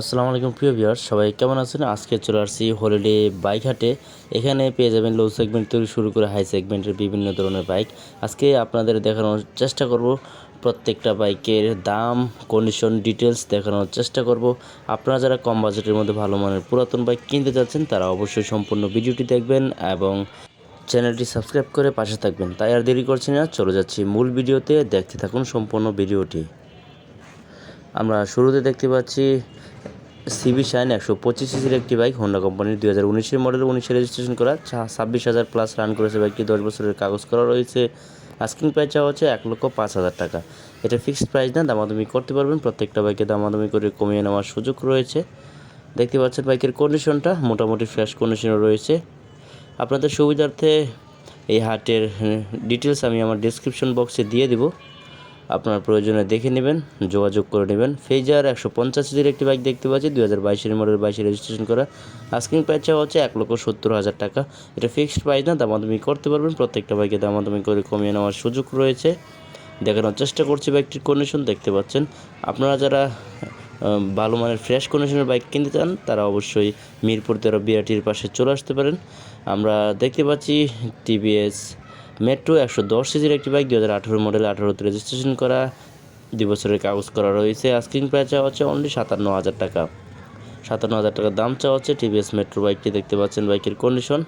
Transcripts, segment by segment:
আসসালামু আলাইকুম, প্রিয় ভিউয়ার্স। সবাই কেমন আছেন? আজকে চলে আসছি হলিডে বাইক হাটে এখানে পেয়ে যাবেন লো সেগমেন্ট থেকে শুরু করে হাই সেগমেন্টের বিভিন্ন ধরনের বাইক আজকে আপনাদের দেখানোর চেষ্টা করব প্রত্যেকটা বাইকের দাম কন্ডিশন ডিটেলস দেখানোর চেষ্টা করব। আপনারা যারা কম বাজেটের মধ্যে ভালো মানের পুরাতন বাইক কিনতে যাচ্ছেন, তারা অবশ্যই সম্পূর্ণ ভিডিওটি দেখবেন এবং চ্যানেলটি সাবস্ক্রাইব করে পাশে থাকবেন। তাই আর দেরি করছি না, চলে যাচ্ছি মূল ভিডিওতে। দেখতে থাকুন সম্পূর্ণ ভিডিওটি। আমরা শুরুতে দেখতে পাচ্ছি সিবি শাইন একশো পঁচিশ সিসির একটি বাইক হোন্ডা কোম্পানির দুই হাজার উনিশের মডেল উনিশে রেজিস্ট্রেশন করা ছাব্বিশ হাজার প্লাস রান করেছে বাইকটি। দশ বছরের কাগজ করা রয়েছে। আস্কিং প্রাইস চাওয়া হচ্ছে এক লক্ষ পাঁচ হাজার টাকা। এটা ফিক্সড প্রাইস না, দামাদামি করতে পারবেন। প্রত্যেকটা বাইকে দামাদামি করে কমিয়ে নেওয়ার সুযোগ রয়েছে। দেখতে পাচ্ছেন বাইকের কন্ডিশনটা মোটামুটি ফ্রেশ কন্ডিশনে রয়েছে। আপনাদের সুবিধার্থে এই হাটের ডিটেলস আমি আমার ডিসক্রিপশন বক্সে দিয়ে দিব। আপনার প্রয়োজনে দেখে নেবেন, যোগাযোগ করে নেবেন। ফেজার একশো পঞ্চাশ সিজির একটি বাইক দেখতে পাচ্ছি, দুই হাজার বাইশের মডেল বাইশে রেজিস্ট্রেশন করা। আস্কিং প্রাইস চাওয়া হচ্ছে এক লক্ষ সত্তর হাজার টাকা। এটা ফিক্সড প্রাইস না, দামাদামি করতে পারবেন। প্রত্যেকটা বাইকে দামাদামি করে কমিয়ে নেওয়ার সুযোগ রয়েছে। দেখানোর চেষ্টা করছি বাইকটির কন্ডিশন দেখতে পাচ্ছেন। আপনারা যারা ভালো মানের ফ্রেশ কন্ডিশনের বাইক কিনতে চান, তারা অবশ্যই মিরপুর তেরো বিআরটির পাশে চলে আসতে পারেন। আমরা দেখতে পাচ্ছি টিভিএস মেট্রো একশো দশ সিজির একটি বাইক দু হাজার আঠারো মডেল আঠারোতে রেজিস্ট্রেশন করা দুই বছরের কাগজ করা রয়েছে। আস্কিং প্রাইস চাওয়া হচ্ছে অনলি সাতান্ন হাজার টাকা। সাতান্ন হাজার টাকার দাম চাওয়া হচ্ছে টিভিএস মেট্রো বাইকটি দেখতে পাচ্ছেন বাইকের কন্ডিশন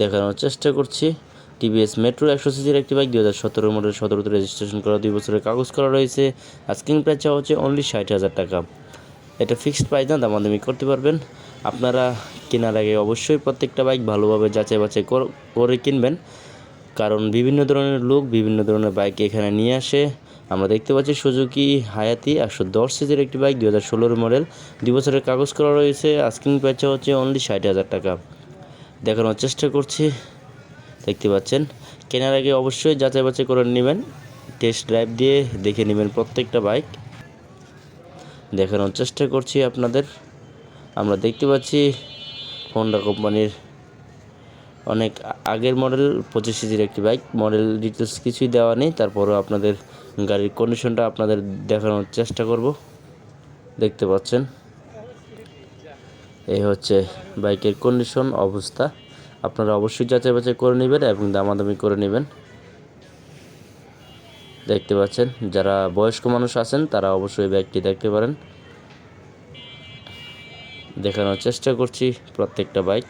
দেখানোর চেষ্টা করছি। টিভিএস মেট্রো একশো সিজির একটি বাইক দু হাজার সতেরো মডেল সতেরোতে রেজিস্ট্রেশন করা দুই বছরের কাগজ করা রয়েছে। আস্কিং প্রাইস চাওয়া হচ্ছে অনলি ষাট হাজার টাকা। এটা ফিক্সড প্রাইস না, দামাদামি করতে পারবেন। আপনারা কেনার আগে অবশ্যই প্রত্যেকটা বাইক ভালোভাবে যাচাই বাছাই কর- কিনবেন। কারণ বিভিন্ন ধরনের লোক বিভিন্ন ধরনের বাইক এখানে নিয়ে আসে। আমরা দেখতে পাচ্ছি সুজুকি, হায়াতি একশো দশ সিজের একটি বাইক দু হাজার ষোলোর মডেল দুই বছরের কাগজ করা রয়েছে আস্কিং প্রাইস হচ্ছে অনলি ষাট হাজার টাকা। দেখানোর চেষ্টা করছি। দেখতে পাচ্ছেন, কেনার আগে অবশ্যই যাচাই বাছাই করে নেবেন। টেস্ট ড্রাইভ দিয়ে দেখে নেবেন প্রত্যেকটা বাইক দেখানোর চেষ্টা করছি আপনাদের। আমরা দেখতে পাচ্ছি হোন্ডা কোম্পানির অনেক আগের মডেল, পঁচিশ সিজির একটি বাইক। মডেল ডিটেলস কিছুই দেওয়া নেই। তারপরেও আপনাদের গাড়ির কন্ডিশনটা আপনাদের দেখানোর চেষ্টা করব। দেখতে পাচ্ছেন? এই হচ্ছে বাইকের কন্ডিশন অবস্থা। আপনারা অবশ্যই যাচাই বাছাই করে নেবেন এবং দামাদামি করে নেবেন। দেখতে পাচ্ছেন। যারা বয়স্ক মানুষ আছেন, তারা অবশ্যই বাইকটি দেখতে পারেন। দেখানোর চেষ্টা করছি প্রত্যেকটা বাইক।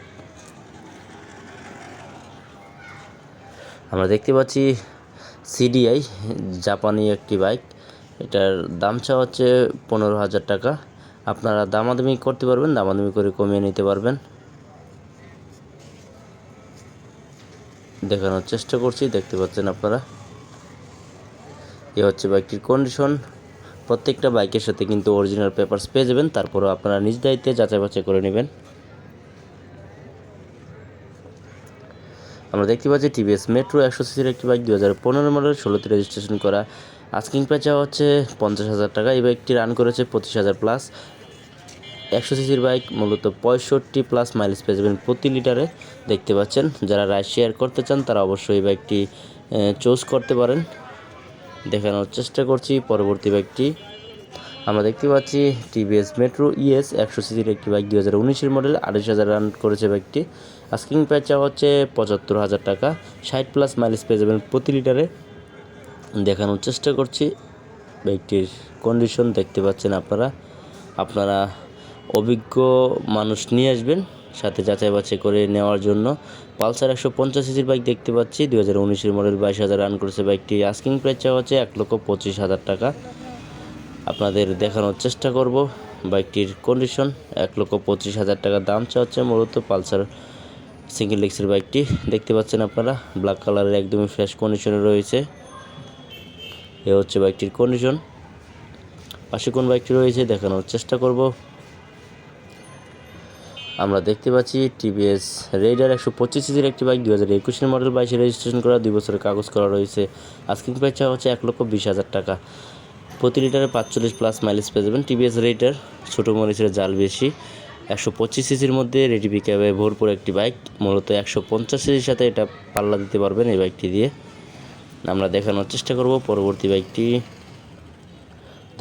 আমরা দেখতে পাচ্ছি সিডিআই, জাপানি একটি বাইক। এটার দাম চা হচ্ছে পনেরো হাজার টাকা। আপনারা দামাদামি করতে পারবেন, দামাদামি করে কমিয়ে নিতে পারবেন। দেখানোর চেষ্টা করছি, দেখতে পাচ্ছেন আপনারা। এ হচ্ছে বাইকটির কন্ডিশন প্রত্যেকটা বাইকের সাথে কিন্তু অরিজিনাল পেপারস পেয়ে যাবেন, তারপরেও আপনারা নিজ দায়িত্বে যাচাই বাছাই করে নেবেন। আমরা দেখতে পাচ্ছি টিভিএস মেট্রো একশো সিসির একটি বাইক দু হাজার পনেরো মডেল ষোলোতে রেজিস্ট্রেশন করা। আস্কিং প্রাইস হচ্ছে পঞ্চাশ হাজার টাকা। এই বাইকটি রান করেছে পঁচিশ হাজার প্লাস একশো সিসির বাইক মূলত পঁয়ষট্টি প্লাস মাইলেজ পেয়ে যাবেন প্রতি লিটারে। দেখতে পাচ্ছেন, যারা রাইড শেয়ার করতে চান, তারা অবশ্যই এই বাইকটি চুজ করতে পারেন। দেখানোর চেষ্টা করছি। পরবর্তী বাইকটি আমরা দেখতে পাচ্ছি টিভিএস মেট্রো ইএস একশো সিসির একটি বাইক দুই হাজার উনিশের মডেল, আড়াইশ হাজার রান করেছে বাইকটি। আস্কিং প্রাইস চাওয়া হচ্ছে পঁচাত্তর হাজার টাকা। ষাট প্লাস মাইলেজ পেয়ে যাবেন প্রতি লিটারে। দেখানোর চেষ্টা করছি বাইকটির কন্ডিশন, দেখতে পাচ্ছেন আপনারা। আপনারা অভিজ্ঞ মানুষ নিয়ে আসবেন। সাথে যাচাই বাছাই করে নেওয়ার জন্য। পালসার একশো পঞ্চাশ সিসির বাইক দেখতে পাচ্ছি। দু হাজার উনিশের মডেল বাইশ হাজার রান করেছে বাইকটি আস্কিং প্রাইস চাওয়া হচ্ছে এক লক্ষ পঁচিশ হাজার টাকা। আপনাদের দেখানোর চেষ্টা করব বাইকটির কন্ডিশন এক লক্ষ পঁচিশ হাজার টাকা দাম চাওয়া হচ্ছে মূলত পালসার সিঙ্গেল ডিক্সের বাইকটি দেখতে পাচ্ছেন আপনারা ব্ল্যাক কালারের একদমই ফ্রেশ কন্ডিশনে রয়েছে। এ হচ্ছে বাইকটির কন্ডিশন পাশে কোন বাইকটি রয়েছে দেখানোর চেষ্টা করব। আমরা দেখতে পাচ্ছি টিভিএস রেডার একশো পঁচিশ সিজির একটি বাইক দু হাজার একুশের মডেল, বাইশে রেজিস্ট্রেশন করা, দুই বছরের কাগজ করা রয়েছে। আস্কিং প্রাইস হচ্ছে এক লক্ষ বিশ হাজার টাকা। প্রতি লিটারে পাঁচচল্লিশ প্লাস মাইলেজ পেয়ে যাবেন টিভিএস রেডার। ছোটো মরিচের জাল বেশি। একশো পঁচিশ সিসির মধ্যে রেডি পিকআপে ভরপুর একটি বাইক। মূলত একশো পঞ্চাশ সিসির সাথে এটা পাল্লা দিতে পারবেন এই বাইকটি দিয়ে। আমরা দেখানোর চেষ্টা করব পরবর্তী বাইকটি।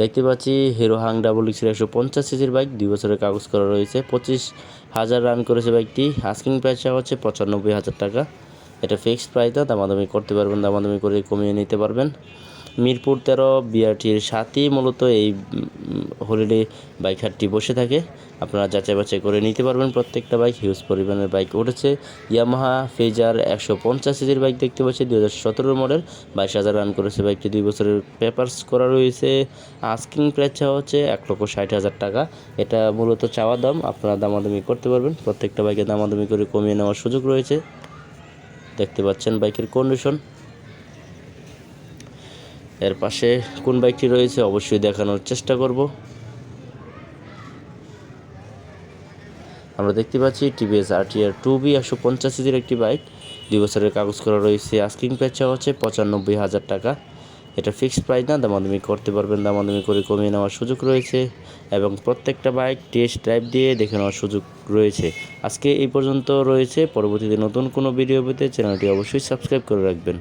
দেখতে পাচ্ছি হিরো হাং ডাবল এক্সের একশো পঞ্চাশ সিসির বাইক, দুই বছরের কাগজ করা রয়েছে। পঁচিশ হাজার রান করেছে বাইকটি। আস্কিং প্রাইসটা হচ্ছে পঁচানব্বই হাজার টাকা। এটা ফিক্সড প্রাইস দাম দামাদামি করতে পারবেন, দামাদামি করে কমিয়ে নিতে পারবেন। মিরপুর তেরো, বিআরটির সাথেই মূলত এই হলিডে বাইক হাটটি বসে থাকে। আপনারা যাচাই বাছাই করে নিতে পারবেন। প্রত্যেকটা বাইক হিউজ পরিমাণের বাইক উঠেছে। ইয়ামাহা ফেজার একশো পঞ্চাশ সিজির বাইক দেখতে পাচ্ছি। দু হাজার সতেরো মডেল বাইশ হাজার রান করেছে বাইকটি দুই বছরের পেপার্স করা রয়েছে। আস্কিং প্রাইস চাওয়া হচ্ছে এক লক্ষ ষাট হাজার টাকা। এটা মূলত চাওয়া দাম। আপনারা দামাদামি করতে পারবেন। প্রত্যেকটা বাইকে দামাদামি করে কমিয়ে নেওয়ার সুযোগ রয়েছে। দেখতে পাচ্ছেন বাইকের কন্ডিশন এর পাশে কোন বাইকটি রয়েছে অবশ্যই দেখানোর চেষ্টা করব। আমরা দেখতে পাচ্ছি টিভিএস আরটিআর টু বি একশো পঞ্চাশ সিজির একটি বাইক। দুই বছরের কাগজ করা রয়েছে। আস্কিং চাওয়া হচ্ছে পঁচানব্বই হাজার টাকা। এটা ফিক্সড প্রাইস না, দামাদামি করতে পারবেন, দামাদামি করে কমিয়ে নেওয়ার সুযোগ রয়েছে এবং প্রত্যেকটা বাইক টেস্ট ড্রাইভ দিয়ে দেখে নেওয়ার সুযোগ রয়েছে। আজকে এই পর্যন্ত রয়েছে। পরবর্তীতে নতুন কোনো ভিডিও পেতে চ্যানেলটি অবশ্যই সাবস্ক্রাইব করে রাখবেন।